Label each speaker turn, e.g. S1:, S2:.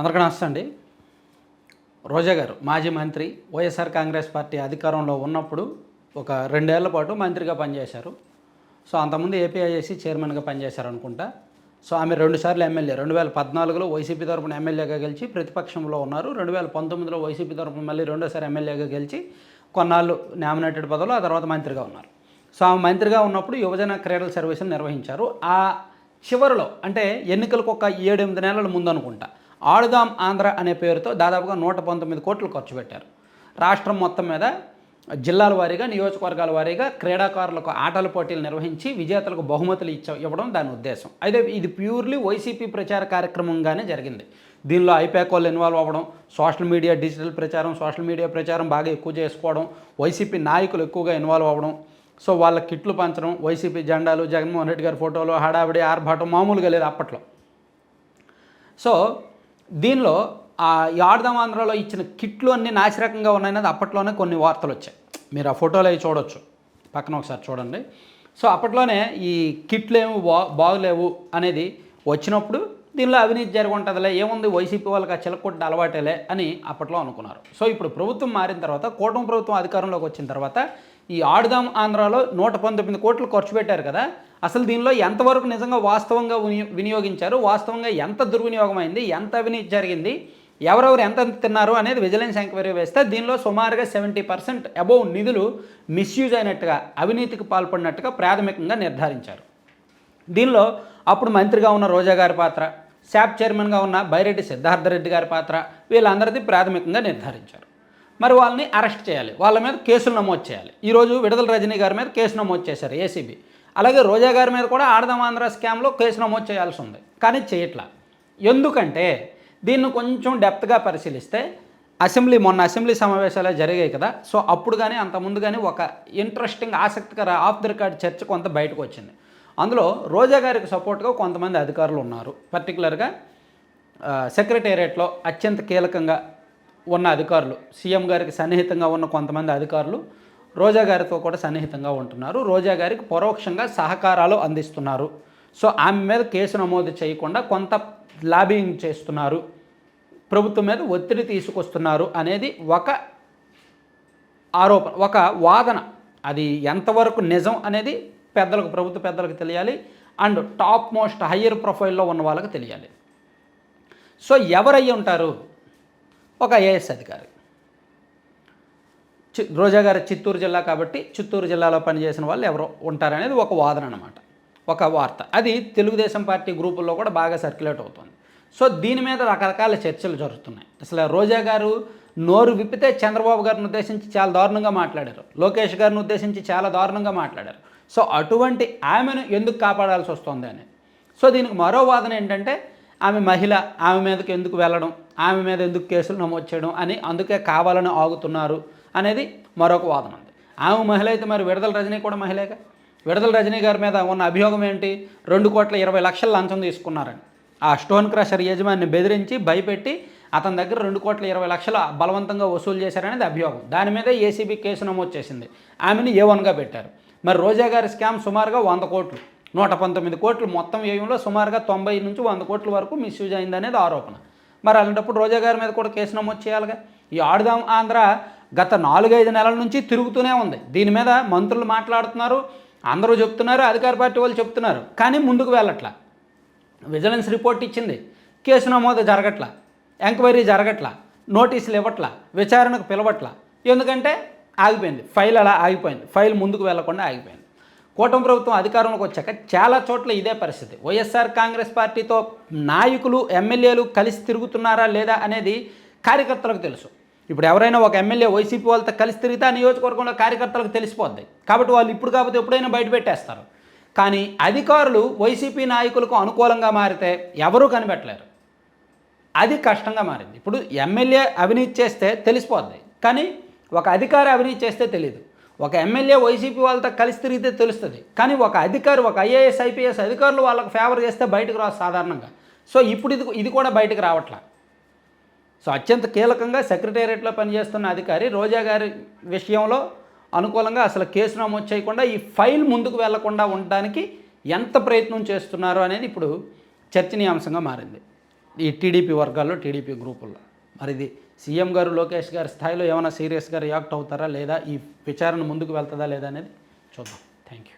S1: అందరికీ నమస్తే అండి. రోజా గారు మాజీ మంత్రి వైఎస్ఆర్ కాంగ్రెస్ పార్టీ అధికారంలో ఉన్నప్పుడు ఒక రెండేళ్ళ పాటు మంత్రిగా పనిచేశారు. సో అంతకుముందు ఏపీఐఎస్సి చైర్మన్గా పనిచేశారు అనుకుంటా. సో ఆమె రెండుసార్లు ఎమ్మెల్యే రెండు వేల పద్నాలుగులో వైసీపీ తరపున ఎమ్మెల్యేగా గెలిచి ప్రతిపక్షంలో ఉన్నారు. రెండు వేల పంతొమ్మిదిలో వైసీపీ తరపున మళ్ళీ రెండోసారి ఎమ్మెల్యేగా గెలిచి కొన్నాళ్ళు నామినేటెడ్ పదవులు ఆ తర్వాత మంత్రిగా ఉన్నారు. సో ఆమె మంత్రిగా ఉన్నప్పుడు యువజన క్రీడల సర్వీసులు నిర్వహించారు. ఆ చివరిలో అంటే ఎన్నికలకు ఒక ఏడెనిమిది నెలల ముందు అనుకుంటా ఆడుదాం ఆంధ్ర అనే పేరుతో దాదాపుగా నూట పంతొమ్మిది కోట్లు ఖర్చు పెట్టారు. రాష్ట్రం మొత్తం మీద జిల్లాల వారీగా నియోజకవర్గాల వారీగా క్రీడాకారులకు ఆటల పోటీలు నిర్వహించి విజేతలకు బహుమతులు ఇచ్చ ఇవ్వడం దాని ఉద్దేశం. అయితే ఇది ప్యూర్లీ వైసీపీ ప్రచార కార్యక్రమంగానే జరిగింది. దీనిలో ఐపాక్ వాళ్ళు ఇన్వాల్వ్ అవ్వడం సోషల్ మీడియా డిజిటల్ ప్రచారం సోషల్ మీడియా ప్రచారం బాగా ఎక్కువ చేసుకోవడం వైసీపీ నాయకులు ఎక్కువగా ఇన్వాల్వ్ అవ్వడం సో వాళ్ళ కిట్లు పంచడం వైసీపీ జెండాలు జగన్మోహన్ రెడ్డి గారి ఫోటోలు హడావిడి ఆర్భాటం మామూలుగా లేదు అప్పట్లో. సో దీనిలో ఆ యాడదాం ఆంధ్రలో ఇచ్చిన కిట్లు అన్ని నాసిరకంగా ఉన్నాయన్నది అప్పట్లోనే కొన్ని వార్తలు వచ్చాయి. మీరు ఆ ఫోటోలు అవి చూడొచ్చు. పక్కన ఒకసారి చూడండి. సో అప్పట్లోనే ఈ కిట్లు ఏమి బా బాగులేవు అనేది వచ్చినప్పుడు దీనిలో అవినీతి జరిగి ఏముంది వైసీపీ వాళ్ళకి ఆ చిలకొట్టిన అలవాటేలే అని అప్పట్లో అనుకున్నారు. సో ఇప్పుడు ప్రభుత్వం మారిన తర్వాత కూటమి ప్రభుత్వం అధికారంలోకి వచ్చిన తర్వాత ఈ ఆడుదాం ఆంధ్రాలో నూట పంతొమ్మిది కోట్లు ఖర్చు పెట్టారు కదా. అసలు దీనిలో ఎంతవరకు నిజంగా వాస్తవంగా వినియోగించారు? వాస్తవంగా ఎంత దుర్వినియోగం అయింది ఎంత అవినీతి జరిగింది? ఎవరెవరు ఎంత తిన్నారు అనేది విజిలెన్స్ ఎంక్వైరీ వేస్తే దీనిలో సుమారుగా సెవెంటీ పర్సెంట్ అబౌవ్ నిధులు మిస్యూజ్ అయినట్టుగా అవినీతికి పాల్పడినట్టుగా ప్రాథమికంగా నిర్ధారించారు. దీనిలో అప్పుడు మంత్రిగా ఉన్న రోజా గారి పాత్ర శాప్ చైర్మన్గా ఉన్న బైరెడ్డి సిద్ధార్థ రెడ్డి గారి పాత్ర వీళ్ళందరిది ప్రాథమికంగా నిర్ధారించారు. మరి వాళ్ళని అరెస్ట్ చేయాలి. వాళ్ళ మీద కేసులు నమోదు చేయాలి. ఈరోజు విడుదల రజనీ గారి మీద కేసు నమోదు చేశారు ఏసీబీ అలాగే రోజా గారి మీద కూడా ఆడదాం ఆంధ్ర స్కామ్లో కేసు నమోదు చేయాల్సి ఉంది. కానీ చేయట్లా. ఎందుకంటే దీన్ని కొంచెం డెప్త్గా పరిశీలిస్తే అసెంబ్లీ మొన్న అసెంబ్లీ సమావేశాలు జరిగాయి కదా. సో అప్పుడు కానీ అంత కానీ ఒక ఇంట్రెస్టింగ్ ఆసక్తికర ఆఫ్ ద రికార్డ్ చర్చ కొంత బయటకు వచ్చింది. అందులో రోజా గారికి సపోర్ట్గా కొంతమంది అధికారులు ఉన్నారు. పర్టికులర్గా సెక్రటేరియట్లో అత్యంత కీలకంగా ఉన్న అధికారులు. సీఎం గారికి సన్నిహితంగా ఉన్న కొంతమంది అధికారులు రోజా గారితో కూడా సన్నిహితంగా ఉంటున్నారు. రోజా గారికి పరోక్షంగా సహకారాలు అందిస్తున్నారు. సో ఆమె మీద కేసు నమోదు చేయకుండా కొంత లాబింగ్ చేస్తున్నారు. ప్రభుత్వం మీద ఒత్తిడి తీసుకొస్తున్నారు అనేది ఒక ఆరోపణ ఒక వాదన. అది ఎంతవరకు నిజం అనేది పెద్దలకు ప్రభుత్వ పెద్దలకు తెలియాలి. అండ్ టాప్ మోస్ట్ హయ్యర్ ప్రొఫైల్లో ఉన్న వాళ్ళకి తెలియాలి. సో ఎవరయ్యి ఉంటారు? ఒక ఐఏఎస్ అధికారి. రోజా గారు చిత్తూరు జిల్లా కాబట్టి చిత్తూరు జిల్లాలో పనిచేసిన వాళ్ళు ఎవరు ఉంటారనేది ఒక వాదన అనమాట ఒక వార్త. అది తెలుగుదేశం పార్టీ గ్రూపుల్లో కూడా బాగా సర్క్యులేట్ అవుతుంది. సో దీని మీద రకరకాల చర్చలు జరుగుతున్నాయి. అసలు రోజా గారు నోరు విప్పితే చంద్రబాబు గారిని ఉద్దేశించి చాలా దారుణంగా మాట్లాడారు. లోకేష్ గారిని ఉద్దేశించి చాలా దారుణంగా మాట్లాడారు. సో అటువంటి ఆమెను ఎందుకు కాపాడాల్సి వస్తుంది అని. సో దీనికి మరో వాదన ఏంటంటే ఆమె మహిళ ఆమె మీదకి ఎందుకు వెళ్ళడం ఆమె మీద ఎందుకు కేసులు నమోదు చేయడం అని అందుకే కావాలని ఆగుతున్నారు అనేది మరొక వాదన ఉంది. ఆమె మహిళ అయితే మరి విడుదల రజనీ కూడా మహిళగా? విడుదల రజనీ గారి మీద ఉన్న అభియోగం ఏంటి? రెండు కోట్ల ఇరవై లక్షల లంచం తీసుకున్నారని. ఆ స్టోన్ క్రషర్ యజమానిని బెదిరించి భయపెట్టి అతని దగ్గర రెండు కోట్ల ఇరవై లక్షల బలవంతంగా వసూలు చేశారనేది అభియోగం. దాని మీద ఏసీబీ కేసు నమోదు చేసింది. ఆమెను ఏ వన్గా పెట్టారు? మరి రోజా గారి స్కామ్ సుమారుగా వంద కోట్లు. నూట పంతొమ్మిది కోట్లు మొత్తం వ్యయంలో సుమారుగా తొంభై నుంచి వంద కోట్ల వరకు మిస్యూజ్ అయిందనేది ఆరోపణ. మరి అలాంటప్పుడు రోజా గారి మీద కూడా కేసు నమోదు చేయాలిగా? ఈ ఆడుదాం ఆంధ్ర గత నాలుగైదు నెలల నుంచి తిరుగుతూనే ఉంది. దీని మీద మంత్రులు మాట్లాడుతున్నారు అందరూ చెప్తున్నారు అధికార పార్టీ వాళ్ళు చెప్తున్నారు కానీ ముందుకు వెళ్ళట్లా. విజిలెన్స్ రిపోర్ట్ ఇచ్చింది కేసు నమోదు జరగట్లా ఎంక్వైరీ జరగట్లా నోటీసులు ఇవ్వట్లా విచారణకు పిలవట్లా. ఎందుకంటే ఆగిపోయింది ఫైల్ అలా ఆగిపోయింది ఫైల్ ముందుకు వెళ్ళకుండా ఆగిపోయింది. కూటమి ప్రభుత్వం అధికారంలోకి వచ్చాక చాలా చోట్ల ఇదే పరిస్థితి. వైఎస్ఆర్ కాంగ్రెస్ పార్టీతో నాయకులు ఎమ్మెల్యేలు కలిసి తిరుగుతున్నారా లేదా అనేది కార్యకర్తలకు తెలుసు. ఇప్పుడు ఎవరైనా ఒక ఎమ్మెల్యే వైసీపీ వాళ్ళతో కలిసి తిరిగితే ఆ నియోజకవర్గంలో కార్యకర్తలకు తెలిసిపోద్ది. కాబట్టి వాళ్ళు ఇప్పుడు కాకపోతే ఎప్పుడైనా బయట పెట్టేస్తారు. కానీ అధికారులు వైసీపీ నాయకులకు అనుకూలంగా మారితే ఎవరూ కనిపెట్టలేరు. అది కష్టంగా మారింది. ఇప్పుడు ఎమ్మెల్యే అవినీతి చేస్తే తెలిసిపోద్ది. కానీ ఒక అధికారి అవినీతి చేస్తే తెలియదు ఒక ఎమ్మెల్యే వైసీపీ వాళ్ళతో కలిసి తిరిగితే తెలుస్తుంది. కానీ ఒక అధికారి ఒక ఐఏఎస్ ఐపీఎస్ అధికారులు వాళ్ళకి ఫేవర్ చేస్తే బయటకు రాదు సాధారణంగా. సో ఇప్పుడు ఇది ఇది కూడా బయటకు రావట్లా. సో అత్యంత కీలకంగా సెక్రటేరియట్లో పనిచేస్తున్న అధికారి రోజా గారి విషయంలో అనుకూలంగా అసలు కేసు నమోదు చేయకుండా ఈ ఫైల్ ముందుకు వెళ్ళకుండా ఉండడానికి ఎంత ప్రయత్నం చేస్తున్నారు అనేది ఇప్పుడు చర్చనీయాంశంగా మారింది. ఈ టీడీపీ వర్గాల్లో టీడీపీ గ్రూపుల్లో. మరి ఇది సీఎం గారు లోకేష్ గారి స్థాయిలో ఏమైనా సీరియస్గా రియాక్ట్ అవుతారా లేదా? ఈ విచారణ ముందుకు వెళ్తుందా లేదా అనేది చూద్దాం. Thank you